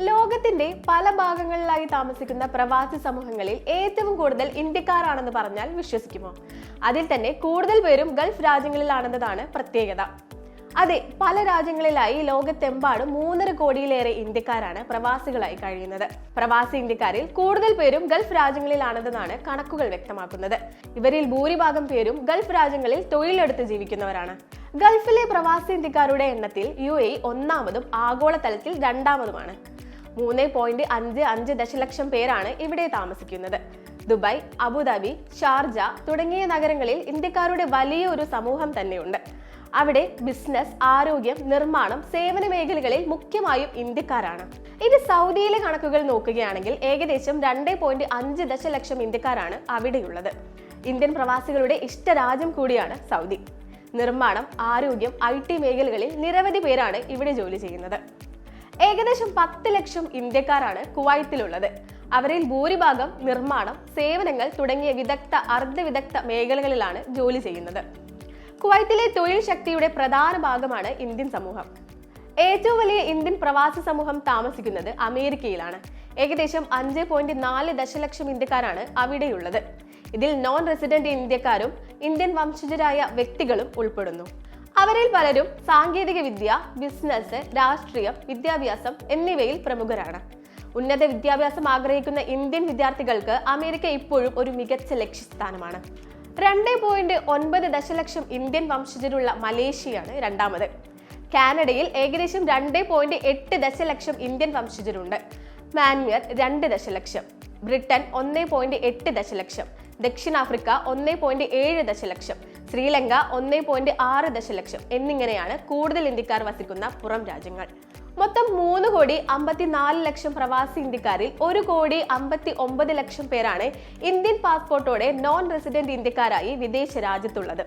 ലോകത്തിന്റെ പല ഭാഗങ്ങളിലായി താമസിക്കുന്ന പ്രവാസി സമൂഹങ്ങളിൽ ഏറ്റവും കൂടുതൽ ഇന്ത്യക്കാരാണെന്ന് പറഞ്ഞാൽ വിശ്വസിക്കുമോ? അതിൽ തന്നെ കൂടുതൽ പേരും ഗൾഫ് രാജ്യങ്ങളിലാണെന്നതാണ് പ്രത്യേകത. അതെ പല രാജ്യങ്ങളിലായി ലോകത്തെമ്പാടും മൂന്നര കോടിയിലേറെ ഇന്ത്യക്കാരാണ് പ്രവാസികളായി കഴിയുന്നത്. പ്രവാസി ഇന്ത്യക്കാരിൽ കൂടുതൽ പേരും ഗൾഫ് രാജ്യങ്ങളിലാണെന്നാണ് കണക്കുകൾ വ്യക്തമാക്കുന്നത്. ഇവരിൽ ഭൂരിഭാഗം പേരും ഗൾഫ് രാജ്യങ്ങളിൽ തൊഴിലെടുത്ത് ജീവിക്കുന്നവരാണ്. ഗൾഫിലെ പ്രവാസി ഇന്ത്യക്കാരുടെ എണ്ണത്തിൽ യു എ ഒന്നാമതും ആഗോളതലത്തിൽ രണ്ടാമതുമാണ്. മൂന്ന് പോയിന്റ് അഞ്ച് അഞ്ച് ദശലക്ഷം പേരാണ് ഇവിടെ താമസിക്കുന്നത്. ദുബായ് അബുദാബി ഷാർജ തുടങ്ങിയ നഗരങ്ങളിൽ ഇന്ത്യക്കാരുടെ വലിയ ഒരു സമൂഹം തന്നെയുണ്ട്. അവിടെ ബിസിനസ് ആരോഗ്യം നിർമ്മാണം സേവന മേഖലകളിൽ മുഖ്യമായും ഇന്ത്യക്കാരാണ്. ഇനി സൗദിയിലെ കണക്കുകൾ നോക്കുകയാണെങ്കിൽ ഏകദേശം രണ്ട് പോയിന്റ് അഞ്ച് ദശലക്ഷം ഇന്ത്യക്കാരാണ് അവിടെയുള്ളത്. ഇന്ത്യൻ പ്രവാസികളുടെ ഇഷ്ടരാജ്യം കൂടിയാണ് സൗദി. നിർമ്മാണം ആരോഗ്യം ഐ ടി മേഖലകളിൽ നിരവധി പേരാണ് ഇവിടെ ജോലി ചെയ്യുന്നത്. ഏകദേശം പത്ത് ലക്ഷം ഇന്ത്യക്കാരാണ് കുവൈത്തിലുള്ളത്. അവരിൽ ഭൂരിഭാഗം നിർമ്മാണം സേവനങ്ങൾ തുടങ്ങിയ വിദഗ്ധ അർദ്ധവിദഗ്ധ മേഖലകളിലാണ് ജോലി ചെയ്യുന്നത്. കുവൈത്തിലെ തൊഴിൽ ശക്തിയുടെ പ്രധാന ഭാഗമാണ് ഇന്ത്യൻ സമൂഹം. ഏറ്റവും വലിയ ഇന്ത്യൻ പ്രവാസി സമൂഹം താമസിക്കുന്നത് അമേരിക്കയിലാണ്. ഏകദേശം അഞ്ച് പോയിന്റ് നാല് ദശലക്ഷം ഇന്ത്യക്കാരാണ് അവിടെയുള്ളത്. ഇതിൽ നോൺ റെസിഡന്റ് ഇന്ത്യക്കാരും ഇന്ത്യൻ വംശജരായ വ്യക്തികളും ഉൾപ്പെടുന്നു. അവരിൽ പലരും സാങ്കേതിക വിദ്യ ബിസിനസ് രാഷ്ട്രീയം വിദ്യാഭ്യാസം എന്നിവയിൽ പ്രമുഖരാണ്. ഉന്നത വിദ്യാഭ്യാസം ആഗ്രഹിക്കുന്ന ഇന്ത്യൻ വിദ്യാർത്ഥികൾക്ക് അമേരിക്ക ഇപ്പോഴും ഒരു മികച്ച ലക്ഷ്യസ്ഥാനമാണ്. രണ്ട് പോയിന്റ് ഒൻപത് ദശലക്ഷം ഇന്ത്യൻ വംശജരുള്ള മലേഷ്യയാണ് രണ്ടാമത്. കാനഡയിൽ ഏകദേശം രണ്ട് പോയിന്റ് എട്ട് ദശലക്ഷം ഇന്ത്യൻ വംശജരുണ്ട്. മാൻമിയർ രണ്ട് ദശലക്ഷം. ബ്രിട്ടൻ ഒന്ന് പോയിന്റ് എട്ട് ദശലക്ഷം. ദക്ഷിണാഫ്രിക്ക ഒന്ന് പോയിന്റ് ഏഴ് ദശലക്ഷം. ശ്രീലങ്ക ഒന്ന് പോയിന്റ് ആറ് ദശലക്ഷം എന്നിങ്ങനെയാണ് കൂടുതൽ ഇന്ത്യക്കാർ വസിക്കുന്ന പുറം രാജ്യങ്ങൾ. മൊത്തം മൂന്ന് കോടി അമ്പത്തിനാല് ലക്ഷം പ്രവാസി ഇന്ത്യക്കാരിൽ ഒരു കോടി അമ്പത്തി ഒമ്പത് ലക്ഷം പേരാണ് ഇന്ത്യൻ പാസ്പോർട്ടോടെ നോൺ റെസിഡന്റ് ഇന്ത്യക്കാരായി വിദേശ രാജ്യത്തുള്ളത്.